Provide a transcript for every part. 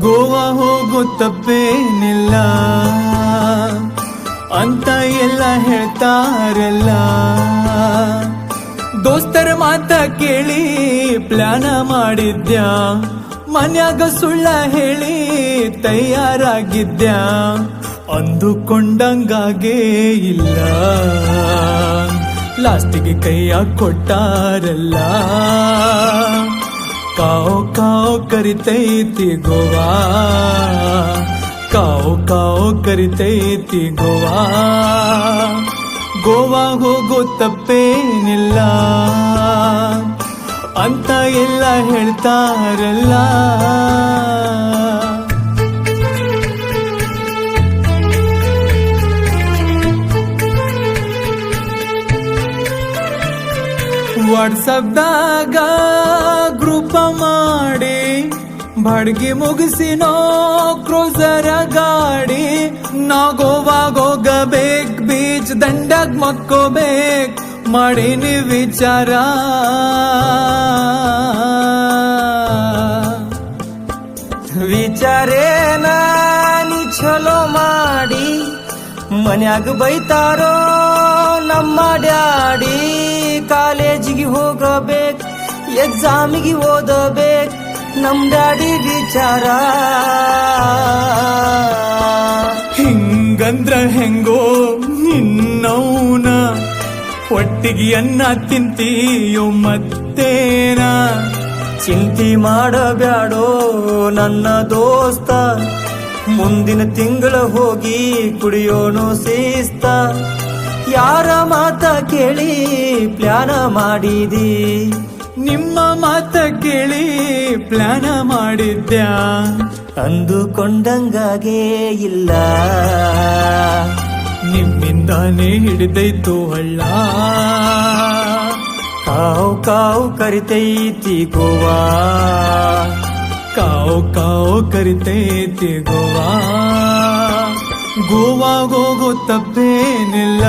ಗೋವಾ ಹೋಗೋ ತಪ್ಪೇನಿಲ್ಲ. ಅಂತ ಎಲ್ಲ ಹೇಳ್ತಾರಲ್ಲ. ದೋಸ್ತರ ಮಾತ ಕೇಳಿ ಪ್ಲಾನ ಮಾಡಿದ್ಯಾ. ಮನ್ಯಾಗ ಸುಳ್ಳ ಹೇಳಿ ತಯಾರಾಗಿದ್ಯಾ. ಅಂದುಕೊಂಡಂಗಾಗೆ ಇಲ್ಲ. ಲಾಸ್ಟಿಗೆ ಕೈಯ ಕೊಟ್ಟಾರಲ್ಲ. ಕಾವು ಕಾವು ಕರಿತೈತಿ ಗೋವಾ ಕಾವು ಕಾವು ಕರಿತೈತಿ ಗೋವಾ ಗೋವಾ ಹೋಗೋ ತಪ್ಪೇನಿಲ್ಲ ಅಂತ ಎಲ್ಲ ಹೇಳ್ತಾರಲ್ಲ ವಾಟ್ಸಪ್ದಾಗ ಗ್ರೂಪ ಮಾಡಿ ಬಾಡ್ಗಿ ಮುಗಿಸಿನೋ ಕ್ರೋಸರ ಗಾಡಿ ನಾ ಗೋವಾಗ್ ಹೋಗಬೇಕ್ ಬೀಚ್ ದಂಡಗ್ ಮಕ್ಕೋಬೇಕ್ ಮಾಡೀನಿ ವಿಚಾರ ವಿಚಾರೇನ ನೀ ಚಲೋ ಮಾಡಿ ಮನ್ಯಾಗ ಬೈತಾರೋ ನಮ್ಮ ಡ್ಯಾಡಿ ಕಾಲೇಜಿಗೆ ಹೋಗಬೇಕು ಎಕ್ಸಾಮಿಗೆ ಓದಬೇಕು ನಮ್ ಡ್ಯಾಡಿ ವಿಚಾರ. ಹಿಂಗಂದ್ರ ಹೆಂಗೋ ನಿನ್ನೌನ ಒಟ್ಟಿಗೆ ಅನ್ನ ತಿಂತೀಯೋ ಮತ್ತೇನ? ಚಿಂತಿ ಮಾಡಬ್ಯಾಡೋ ನನ್ನ ದೋಸ್ತ, ಮುಂದಿನ ತಿಂಗಳ ಹೋಗಿ ಕುಡಿಯೋನು ಸೇಸ್ತ. ಯಾರ ಮಾತ ಕೇಳಿ ಪ್ಲಾನ ಮಾಡಿದಿ? ನಿಮ್ಮ ಮಾತ ಕೇಳಿ ಪ್ಲಾನ ಮಾಡಿದ್ಯಾ? ಅಂದುಕೊಂಡಂಗಾಗೆ ಇಲ್ಲ. ನಿಮ್ಮಿಂದಾನೇ ಹಿಡಿದೈತು ಹಳ್ಳ. ಕಾವು ಕಾವು ಕರಿತೈತಿ ಗೋವಾ. ಕಾವು ಕಾವು ಕರಿತೈತಿ ಗೋವಾ. ಗೋವಾ ಗೋ ತಪ್ಪೇನಿಲ್ಲ.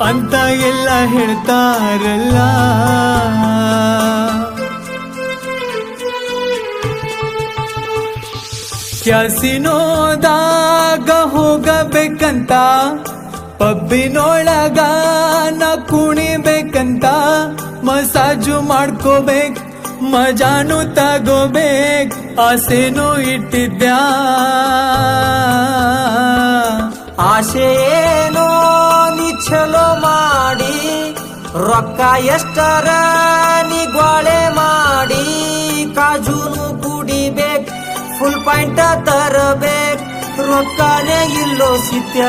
ಅಂತ ಎಲ್ಲ ಹೇಳ್ತಾರಲ್ಲ. ಕ್ಯಾಸಿನೋದಾಗ ಹೋಗಬೇಕಂತ, ಪಬ್ಬಿನೊಳಗ ನಾ ಕುಣಿಬೇಕಂತ, ಮಸಾಜು ಮಾಡ್ಕೋಬೇಕ್, ಮಜಾನು ತಗೋಬೇಕ್, ಆಸೆನೂ ಇಟ್ಟಿದ್ದ ಆಸೆಯೇ ಚಲೋ ಮಾಡಿ, ರೊಕ್ಕ ಎಷ್ಟರ ನೀ ಗ್ವಾಳೆ ಮಾಡಿ, ಕಾಜೂನು ಕುಡಿಬೇಕ್ ಫುಲ್ ಪಾಯಿಂಟ್ ತರಬೇಕ್, ರೊಕ್ಕನೇ ಇಲ್ಲೋ ಸಿತ್ಯ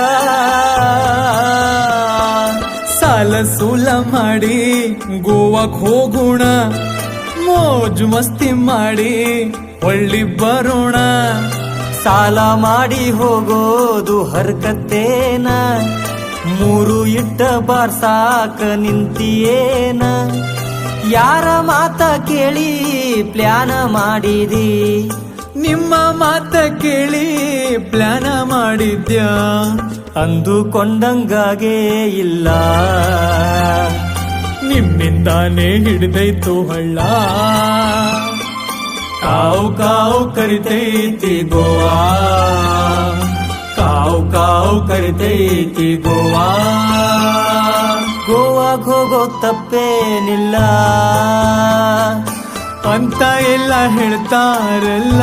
ಸಾಲ ಸೂಲ ಮಾಡಿ, ಗೋವಾಕ್ ಹೋಗೋಣ, ಮೋಜು ಮಸ್ತಿ ಮಾಡಿ ಒಳ್ಳಿ ಬರೋಣ. ಸಾಲ ಮಾಡಿ ಹೋಗೋದು ಹರ್ಕತ್ತೇನ? ಮೂರು ಇಟ್ಟ ಬಾರ್ಸಾಕ ನಿಂತಿಯೇನ? ಯಾರ ಮಾತ ಕೇಳಿ ಪ್ಲಾನ ಮಾಡಿದಿ? ನಿಮ್ಮ ಮಾತ ಕೇಳಿ ಪ್ಲಾನ ಮಾಡಿದ್ಯಾ? ಅಂದುಕೊಂಡಂಗಾಗೇ ಇಲ್ಲ. ನಿಮ್ಮಿಂದಾನೇ ಹಿಡಿದೈತು ಹಳ್ಳ. ಕಾವು ಕಾವು ಕರಿತೈತಿ ಗೋವಾ. ಕಾವು ಕಾವು ಕರಿತೈತಿ ಗೋವಾ. ಗೋವಾಗ್ ಹೋಗೋ ತಪ್ಪೇನಿಲ್ಲ. ಅಂತ ಎಲ್ಲ ಹೇಳ್ತಾರಲ್ಲ.